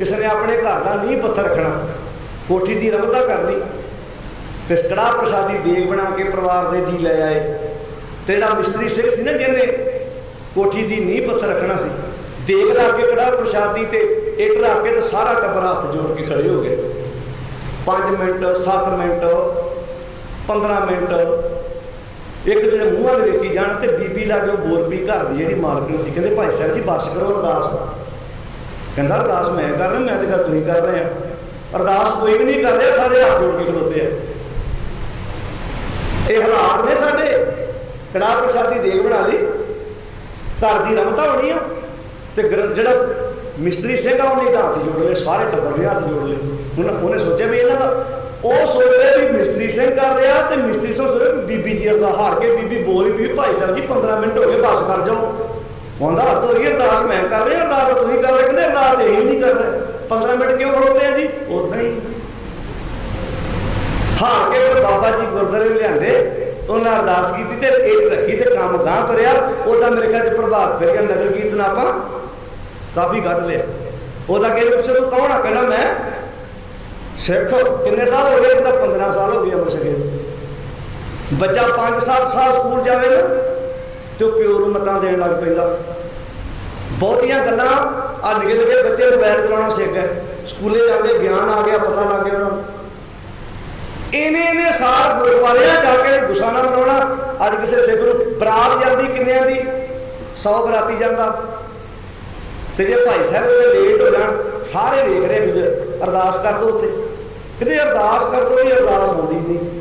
ਕਿਸੇ ਨੇ ਆਪਣੇ ਘਰ ਦਾ ਨੀਂਹ ਪੱਥਰ ਰੱਖਣਾ, ਕੋਠੀ ਦੀ ਰਮਤਾ ਕਰਨੀ, ਤੇ ਕੜਾਹ ਪ੍ਰਸ਼ਾਦੀ ਦੇਗ ਬਣਾ ਕੇ ਪਰਿਵਾਰ ਦੇ ਜੀ ਲੈ ਆਏ। ਤੇ ਜਿਹੜਾ ਮਿਸਤਰੀ ਸਿੰਘ ਸੀ ਨਾ ਜਿਹਨੇ, ਕੋਠੀ ਦੀ ਨੀਂਹ ਪੱਥਰ ਰੱਖਣਾ ਸੀ, ਦੇਗ ਰੱਖ ਕੇ ਕੜਾਹ ਪ੍ਰਸ਼ਾਦੀ ਤੇ ਇੱਟ ਰੱਖ ਕੇ ਤੇ ਸਾਰਾ ਟੱਬਰ ਹੱਥ ਜੋੜ ਕੇ ਖੜੇ ਹੋ ਗਏ। 5 ਮਿੰਟ 7 ਮਿੰਟ 15 ਮਿੰਟ, ਇੱਕ ਜਿਹੜੇ ਮੂੰਹਾਂ ਦੇ ਵੇਖੀ ਜਾਣ ਤੇ ਬੀਬੀ ਲਾਗੇ ਬੋਰ ਵੀ ਘਰ ਦੀ ਜਿਹੜੀ ਮਾਲਕਣ ਸੀ, ਕਹਿੰਦੇ ਭਾਈ ਸਾਹਿਬ ਜੀ, ਬਸ ਕਰੋ ਅਰਦਾਸ। ਕਹਿੰਦਾ, ਅਰਦਾਸ ਮੈਂ ਕਰ ਰਿਹਾ, ਮੈਂ ਤੇ ਗੱਲ ਤੁਸੀਂ ਕਰ ਰਹੇ ਆ। ਅਰਦਾਸ ਕੋਈ ਵੀ ਨਹੀਂ ਕਰ ਰਿਹਾ, ਸਾਰੇ ਹੱਥ ਜੋੜ ਕੇ ਖਲੋਤੇ ਆ। ਇਹ ਹਾਲਾਤ ਨੇ ਸਾਡੇ। ਕੜਾਹ ਪ੍ਰਸ਼ਾਦੀ ਦੇਗ ਬਣਾ ਲਈ? ਘਰ ਦੀ ਰਮਤਾ ਹੋਣੀ ਆ। ਤੇ ਗਰ- ਜਿਹੜਾ ਮਿਸਤਰੀ ਸਿੰਘ ਆ, ਉਹਨੇ ਤਾਂ ਹੱਥ ਜੋੜ ਲਏ, ਸਾਰੇ ਟੱਬਰ ਨੇ ਹੱਥ ਜੋੜ ਲਏ। ਹੁਣ ਉਹਨੇ ਸੋਚਿਆ ਵੀ ਇਹਨਾਂ ਦਾ, ਉਹ ਸੋਚ ਰਿਹਾ ਵੀ ਮਿਸਤਰੀ ਸਿੰਘ ਕਰ ਰਿਹਾ ਤੇ ਮਿਸਤਰੀ ਸਿੰਘ ਸੋਚ ਰਿਹਾ ਬੀਬੀ ਜੀ ਅਰਦਾ ਹਾਰ ਕੇ ਬੀਬੀ ਬੋਲ ਰਹੀ ਵੀ ਭਾਈ ਸਾਹਿਬ ਜੀ 15 ਮਿੰਟ ਹੋ ਗਏ, ਬਸ ਕਰ ਜਾਓ। ਕਹਿੰਦਾ ਹੱਥ ਹੋ ਅਰਦਾਸ ਮੈਂ ਕਰ ਰਿਹਾ, ਅਰਦਾਸ ਤੁਸੀਂ ਕਰ ਰਹੇ, ਕਹਿੰਦੇ ਅਰਦਾਸ ਇਹ ਨਹੀਂ ਕਰ ਰਹੇ 15 ਮਿੰਟ ਕਿਉਂ ਖੜੋਤੇ ਆ ਜੀ? ਉਦਾਂ ਹੀ। ਹਾਰ ਕੇ ਬਾਬਾ ਜੀ ਗੁਰਦਾਰੇ ਲਿਆਂਦੇ, ਉਹਨਾਂ ਅਰਦਾਸ ਕੀਤੀ ਤੇ ਇੱਕ ਰੱਖੀ ਤੇ ਕੰਮ ਗਾਂ ਤੁਰਿਆ ਉਹਦਾ ਮੇਰੇ ਖਿਆਲ ਚ ਪ੍ਰਭਾਤ ਫਿਰ ਗਿਆ ਨਜ਼ਰ ਕੀਰਤਨ ਆਪਾਂ ਕਾਫੀ ਕੱਢ ਲਿਆ। ਉਹਦਾ ਕਹਿੰਦੇ, ਪਿੱਛੇ ਤੂੰ ਕੌਣ ਆ? ਕਹਿੰਦਾ, ਮੈਂ ਸਿੱਖ। ਕਿੰਨੇ ਸਾਲ ਹੋ ਗਏ? ਤਾਂ 15 ਸਾਲ ਹੋ ਗਏ ਅਮਰ ਛਕੇ ਬੱਚਾ 5-7 ਸਾਲ ਸਕੂਲ ਜਾਵੇ ਨਾ ਤੇ ਉਹ ਪਿਓ ਨੂੰ ਮਤਾਂ ਦੇਣ ਲੱਗ ਪੈਂਦਾ। ਬਹੁਤੀਆਂ ਗੱਲਾਂ ਆ ਨਿੱਕੇ ਨਿੱਕੇ ਬੱਚੇ ਮੋਬਾਈਲ ਚਲਾਉਣਾ ਸਿੱਖ ਗਏ। ਸਕੂਲੇ ਜਾਂਦੇ ਗਿਆਨ ਆ ਗਿਆ, ਪਤਾ ਲੱਗ ਗਿਆ ਉਹਨਾਂ ਨੂੰ। ਇਹਨੇ ਇਹਨੇ ਸਾਰ ਗੁਰਦੁਆਰਿਆਂ ਜਾ ਕੇ ਗੁੱਸਾ ਨਾ ਮਨਾਉਣਾ। ਅੱਜ ਕਿਸੇ ਸਿੱਖ ਨੂੰ ਬਰਾਤ ਜਾਂਦੀ ਕਿੰਨਿਆਂ ਦੀ? 100 ਬਰਾਤੀ ਜਾਂਦਾ। ਤੇ ਜੇ ਭਾਈ ਸਾਹਿਬ ਉਹਦੇ ਲੇਟ ਹੋ ਜਾਣ, ਸਾਰੇ ਦੇਖ ਰਹੇ ਅਰਦਾਸ ਕਰ ਦੋ ਉੱਥੇ। ਕਿਤੇ ਅਰਦਾਸ ਕਰ ਦੋ ਵੀ ਅਰਦਾਸ ਹੁੰਦੀ ਨਹੀਂ।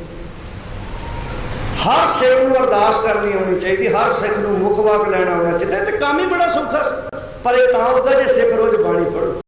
ਹਰ ਸਿੱਖ ਨੂੰ ਅਰਦਾਸ ਕਰਨੀ ਆਉਣੀ ਚਾਹੀਦੀ, ਹਰ ਸਿੱਖ ਨੂੰ ਮੁੱਖ ਵਾਕ ਲੈਣਾ ਆਉਣਾ ਚਾਹੀਦਾ। ਤੇ ਕੰਮ ਹੀ ਬੜਾ ਸੌਖਾ ਸੀ। ਪਰ ਇਹ ਤਾਂ ਹੋਊਗਾ ਜੇ ਸਿੱਖ ਰੋਜ਼ ਬਾਣੀ ਪੜ੍ਹੋ।